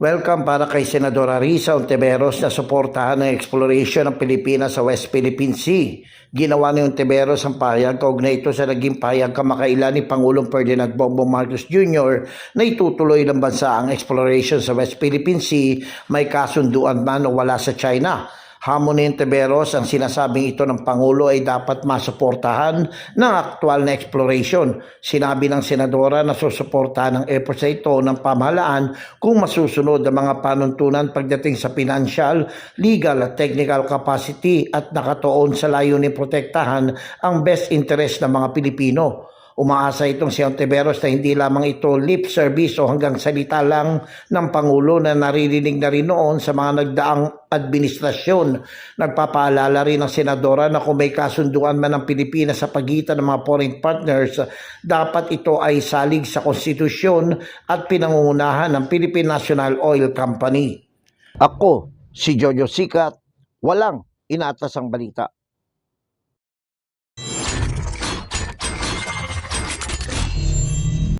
Welcome para kay Senadora Risa Ontiveros na suportahan ng exploration ng Pilipinas sa West Philippine Sea. Ginawa ni Ontiveros ang pahayag kaugnay ito sa naging pahayag kamakailan ni Pangulong Ferdinand Bongbong Marcos Jr. na itutuloy ng bansa ang exploration sa West Philippine Sea may kasunduan man o wala sa China. Hamon Ontiveros ang sinasabing ito ng Pangulo ay dapat masuportahan ng aktual na exploration. Sinabi ng Senadora na susuportahan ang efforts na ito ng pamahalaan kung masusunod ang mga panuntunan pagdating sa financial, legal at technical capacity at nakatuon sa layunin protektahan ang best interest ng mga Pilipino. Umaasa itong si Ontiveros na hindi lamang ito lip service o hanggang salita lang ng Pangulo na naririnig na rin noon sa mga nagdaang administrasyon. Nagpapaalala rin ng Senadora na kung may kasunduan man ng Pilipinas sa pagitan ng mga foreign partners, dapat ito ay salig sa konstitusyon at pinangungunahan ng Philippine National Oil Company. Ako, si Jojo Sikat, walang inatas ang balita.